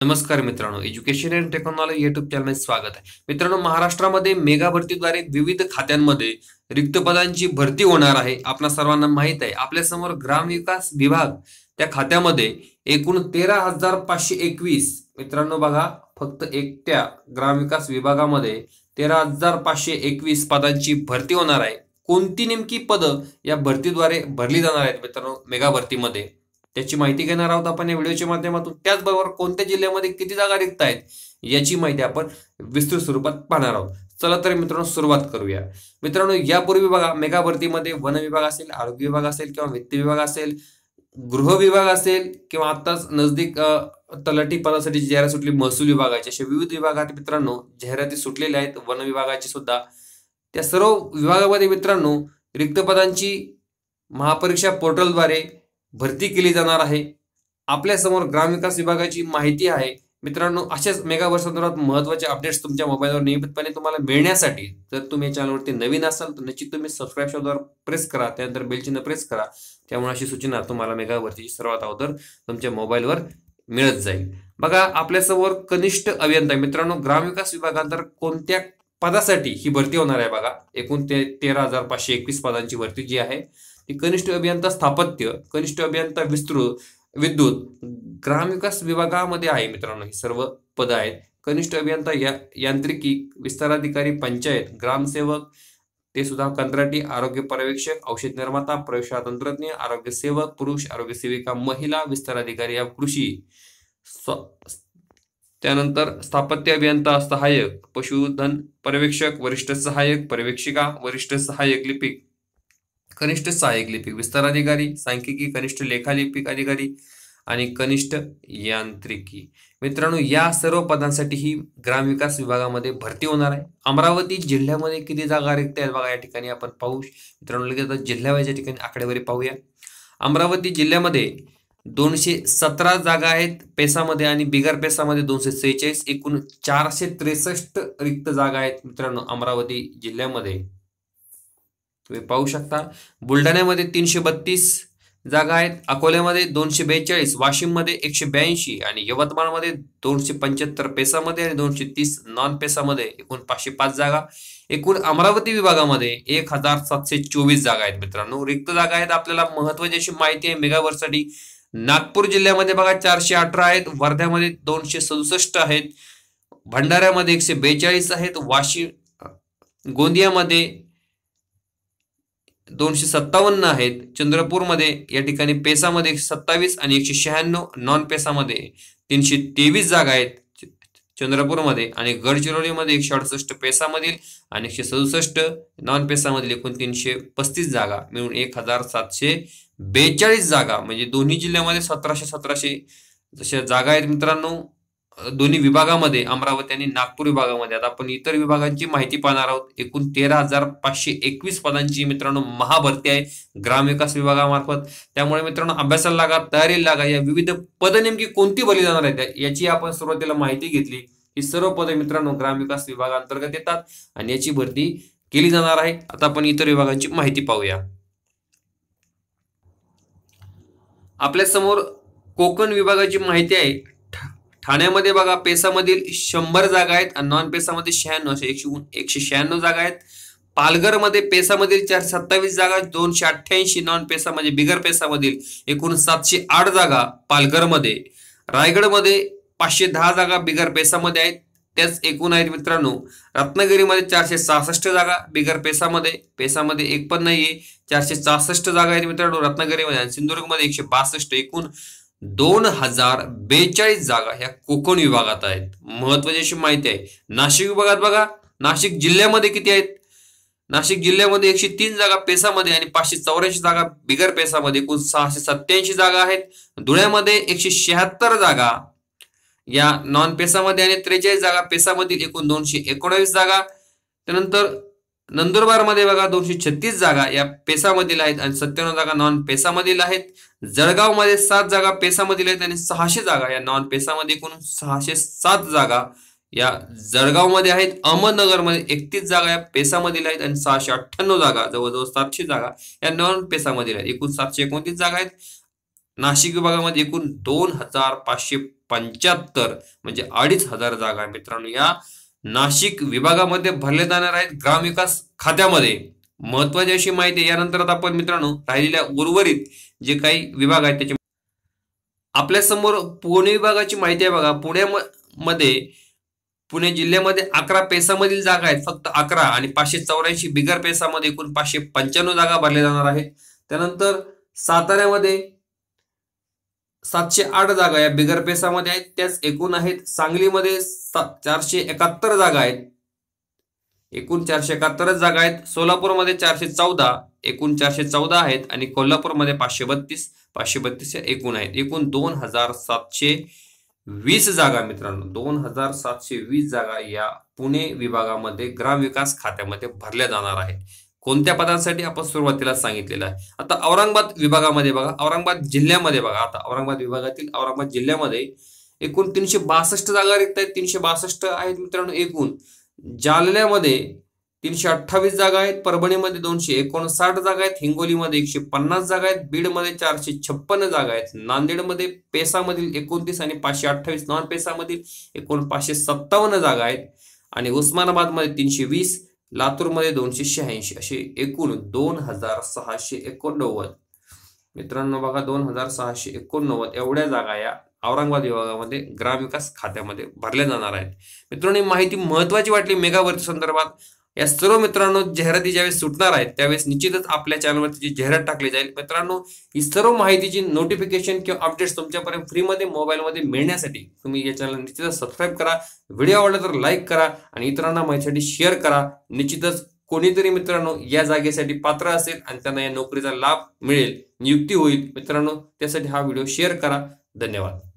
नमस्कार मित्रांनो education and technology YouTube channel स्वागत आहे. मित्रांनो महाराष्ट्रामध्ये मेगा भरतीद्वारे विविध खात्यांमध्ये रिक्त पदांची भरती होणार आहे. आपल्या सर्वांना माहीत आहे आपल्यासमोर ग्रामविकास विभाग त्या खात्यामध्ये एकूण तेरा हजार पाचशे एकवीस मित्रांनो बघा फक्त एकट्या ग्रामविकास विभागामध्ये तेरा हजार पाचशे एकवीस पदांची भरती होणार आहे. कोणती नेमकी पदं या भरतीद्वारे भरली जाणार आहेत मित्रांनो मेगा भरतीमध्ये त्याची माहिती घेणार आहोत आपण या व्हिडिओच्या माध्यमातून. त्याचबरोबर कोणत्या जिल्ह्यामध्ये किती जागा रिक्त आहेत याची माहिती आपण विस्तृत स्वरूपात पाहणार आहोत. चला तर मित्रांनो सुरुवात करूया. मित्रांनो यापूर्वी बघा मेगा भरतीमध्ये वन विभाग असेल आरोग्य विभाग असेल किंवा वित्त विभाग असेल गृह विभाग असेल किंवा आताच नजदीक तलाठी पदासाठी जाहिरात सुटली महसूल विभागाची. अशा विविध विभागात मित्रांनो जाहिराती सुटलेल्या आहेत. वन विभागाची सुद्धा. त्या सर्व विभागामध्ये मित्रांनो रिक्त पदांची महापरीक्षा पोर्टलद्वारे भरती केली जाणार आहे. आपल्यासमोर ग्रामविकास विभागाची माहिती आहे. मित्रांनो अशाच मेगावर संदर्भात महत्त्वाचे अपडेट्स तुमच्या मोबाईलवर नियमितपणे तुम्हाला मिळण्यासाठी जर तुम्ही या चॅनलवरती नवीन असाल तर निश्चित तुम्ही सबस्क्राईब शब्दावर प्रेस करा. त्यानंतर बेलचिन्ह प्रेस करा. त्यामुळे अशी सूचना तुम्हाला मेगा सर्वात अगोदर तुमच्या मोबाईलवर मिळत जाईल. बघा आपल्यासमोर कनिष्ठ अभियंता मित्रांनो ग्रामविकास विभागांतर कोणत्या पदासाठी ही भरती होणार आहे बघा. एकूण ते तेरा हजार पाचशे एकवीस पदांची भरती जी आहे की कनिष्ठ अभियंता स्थापत्य कनिष्ठ अभियंता विस्तृत विद्युत ग्रामविकास विभागामध्ये आहे मित्रांनो ही सर्व पदं आहेत. कनिष्ठ अभियंता या यांत्रिकी विस्ताराधिकारी पंचायत ग्रामसेवक ते सुद्धा कंत्राटी आरोग्य पर्यवेक्षक औषध निर्माता प्रयोगशाळा तंत्रज्ञ आरोग्य सेवक पुरुष आरोग्य सेविका महिला विस्ताराधिकारी या कृषी त्यानंतर स्थापत्य अभियंता सहाय्यक पशुधन पर्यवेक्षक वरिष्ठ सहाय्यक पर्यवेक्षिका वरिष्ठ सहाय्यक लिपिक कनिष्ठ सहाय्यक लिपिक विस्तार अधिकारी सांख्यिकी कनिष्ठ लेखालिपिक अधिकारी आणि कनिष्ठ यांत्रिकी. मित्रांनो या सर्व पदांसाठी ही ग्रामविकास विभागामध्ये भरती होणार आहे. अमरावती जिल्ह्यामध्ये किती जागा रिक्त आहेत बघा या ठिकाणी आपण पाहू. मित्रांनो लगेच जिल्ह्यावाईच्या ठिकाणी आकडेवारी पाहूया. अमरावती जिल्ह्यामध्ये दोनशे सतरा जागा आहेत पेसामध्ये आणि बिगर पेसामध्ये दोनशे सेहेचाळीस एकूण चारशे त्रेसष्ट रिक्त जागा आहेत मित्रांनो अमरावती जिल्ह्यामध्ये. तुम्ही पाहू शकता. बुलढाण्यामध्ये तीनशे बत्तीस जागा आहेत. अकोल्यामध्ये दोनशे बेचाळीस वाशिममध्ये एकशे ब्याऐंशी आणि यवतमाळमध्ये दोनशे पंच्याहत्तर पेसामध्ये आणि दोनशे तीस नॉन पेसामध्ये एकूण पाचशे पाच जागा. एकूण अमरावती विभागामध्ये एक हजार सातशे चोवीस जागा आहेत मित्रांनो. रिक्त जागा आहेत आपल्याला. महत्वाची अशी माहिती आहे मेगावरसाठी नागपूर जिल्ह्यामध्ये बघा चारशे अठरा आहेत. वर्ध्यामध्ये दोनशे सदुसष्ट आहेत. भंडाऱ्यामध्ये एकशे बेचाळीस आहेत. वाशिम गोंदियामध्ये दोनशे सत्तावन्न आहेत. चंद्रपूरमध्ये या ठिकाणी पेसामध्ये एकशे सत्तावीस आणि एकशे शहाण्णव नॉन पेसामध्ये तीनशे तेवीस जागा आहेत. चंद्रपूरमध्ये आणि गडचिरोलीमध्ये एकशे अडुसष्ट पेसामधील आणि एकशे सदुसष्ट नॉन पेसामधील एकूण तीनशे पस्तीस जागा मिळून एक हजार सातशे बेचाळीस जागा म्हणजे दोन्ही जिल्ह्यामध्ये सतराशे सतराशे जशा जागा आहेत मित्रांनो. दोन्ही विभागामध्ये अमरावती आणि नागपूर विभागामध्ये. आता आपण इतर विभागांची माहिती पाहणार आहोत. एकूण तेरा हजार पाचशे एकवीस पदांची मित्रांनो महाभरती आहे ग्रामविकास विभागामार्फत. त्यामुळे मित्रांनो अभ्यासाला लागा तयारीला लागा. या विविध पद नेमकी कोणती भरली जाणार आहेत? याची आपण सुरुवातीला माहिती घेतली. ही सर्व पदे मित्रांनो ग्रामविकास विभागांतर्गत येतात आणि याची भरती केली जाणार आहे. आता आपण इतर विभागांची माहिती पाहूया. आपल्यासमोर कोकण विभागाची माहिती आहे. ठाण्यामध्ये बघा पेसामधील शंभर जागा आहेत आणि नॉन पेसामध्ये शहाण्णव असे एकशे एकशे शहाण्णव जागा आहेत. पालघरमध्ये पेसामधील चार सत्तावीस जागा दोनशे अठ्ठ्याऐंशी नॉन पेसामध्ये म्हणजे बिगर पेसामधील एकूण सातशे आठ जागा पालघरमध्ये. रायगडमध्ये पाचशे दहा जागा बिगर पेसामध्ये आहेत. त्याच एकूण आहेत मित्रांनो रत्नागिरीमध्ये चारशे सहासष्ट जागा बिगर पेसामध्ये. पेसामध्ये एक पण नाहीये चारशे सहासष्ट जागा आहेत मित्रांनो रत्नागिरीमध्ये आणि सिंधुदुर्गमध्ये एकशे बासष्ट. एकूण दोन हजार बेचाळीस जागा ह्या कोकण विभागात आहेत. महत्वाची अशी माहिती आहे. नाशिक विभागात बघा नाशिक जिल्ह्यामध्ये किती आहेत? नाशिक जिल्ह्यामध्ये एकशे तीन जागा पेसामध्ये आणि पाचशे चौऱ्याऐंशी जागा बिगर पेसामध्ये एकूण सहाशे सत्याऐंशी जागा आहेत. धुळ्यामध्ये एकशे शहात्तर जागा या नॉन पेसामध्ये आणि त्रेचाळीस जागा पेसामधील एकूण दोनशे एकोणावीस जागा. त्यानंतर नंदुरबारमध्ये बघा दोनशे छत्तीस जागा या पेसामधील आहेत आणि सत्त्याण्णव जागा नॉन पेसामधील आहेत. जळगावमध्ये सात जागा पेसामधील आहेत आणि सहाशे जागा या नॉन पेसामध्ये एकूण सहाशे सात जागा या जळगावमध्ये आहेत. अहमदनगरमध्ये एकतीस जागा या पेसामधील आहेत आणि सहाशे अठ्ठ्याण्णव जागा जवळजवळ सातशे जागा या नॉन पेसामधील आहेत. एकूण सातशे एकोणतीस जागा आहेत. नाशिक विभागामध्ये एकूण दोन हजार पाचशे पंच्याहत्तर म्हणजे अडीच हजार जागा मित्रांनो या नाशिक विभागामध्ये भरले जाणार आहेत ग्रामविकास खात्यामध्ये. महत्वाची अशी माहिती यानंतर आता आपण मित्रांनो राहिलेल्या उर्वरित जे काही विभाग आहेत त्याची आपल्यासमोर पुणे विभागाची माहिती आहे बघा. पुण्यामध्ये पुणे जिल्ह्यामध्ये अकरा पेसामधील जागा आहेत. फक्त अकरा आणि पाचशे चौऱ्याऐंशी बिगर पेसामध्ये एकूण पाचशे पंच्याण्णव जागा भरल्या जाणार आहेत. त्यानंतर साताऱ्यामध्ये सातशे आठ जागा या बिगर पेसामध्ये आहेत. त्याच एकूण आहेत. सांगलीमध्ये चारशे एकाहत्तर जागा आहेत. एकूण चारशे एकाहत्तरच जागा आहेत. सोलापूरमध्ये चारशे चौदा एकूण चारशे चौदा आहेत आणि कोल्हापूरमध्ये पाचशे बत्तीस पाचशे बत्तीस एकूण आहेत. एकूण दोन हजार सातशे वीस जागा मित्रांनो. दोन हजार सातशे वीस जागा या पुणे विभागामध्ये ग्रामविकास खात्यामध्ये भरल्या जाणार आहेत. कोणत्या पदांसाठी आपण सुरुवातीला सांगितलेलं आहे? आता औरंगाबाद विभागामध्ये बघा औरंगाबाद जिल्ह्यामध्ये बघा आता औरंगाबाद विभागातील औरंगाबाद जिल्ह्यामध्ये एकूण तीनशे बासष्ट जागा रिक्त आहेत तीनशे बासष्ट आहेत मित्रांनो एकूण. जालन्यामध्ये तीनशे अठ्ठावीस जागा आहेत परभणीमध्ये दोनशे एकोणसाठ जागा आहेत हिंगोलीमध्ये एकशे पन्नास जागा आहेत बीडमध्ये चारशे छप्पन्न जागा आहेत नांदेडमध्ये पेसामधील एकोणतीस आणि पाचशे अठ्ठावीस नॉन पेसामधील एकूण पाचशे सत्तावन्न जागा आहेत आणि उस्मानाबादमध्ये तीनशे वीस लातूरमध्ये दोनशे शहाऐंशी असे एकूण दोन हजार सहाशे एकोणनव्वद. मित्रांनो बघा दोन हजार सहाशे एकोणनव्वद एवढ्या जागा या औरंगाबाद विभागामध्ये ग्रामविकास खात्यामध्ये भरल्या जाणार आहेत. मित्रांनो ही माहिती महत्वाची वाटली मेगावर्ती संदर्भात. या सर्व मित्रांनो जाहिराती ज्यावेळेस सुटणार आहेत त्यावेळेस निश्चितच आपल्या चॅनलवरती जी जाहिरात टाकली जाईल. मित्रांनो ही सर्व माहितीची नोटिफिकेशन किंवा अपडेट्स तुमच्यापर्यंत फ्रीमध्ये मोबाईलमध्ये मिळण्यासाठी तुम्ही या चॅनल निश्चितच सबस्क्राईब करा. व्हिडिओ आवडला तर लाईक करा आणि इतरांना माहितीसाठी शेअर करा. निश्चितच कोणीतरी मित्रांनो या जागेसाठी पात्र असेल आणि त्यांना या नोकरीचा लाभ मिळेल नियुक्ती होईल. मित्रांनो त्यासाठी हा व्हिडिओ शेअर करा. धन्यवाद.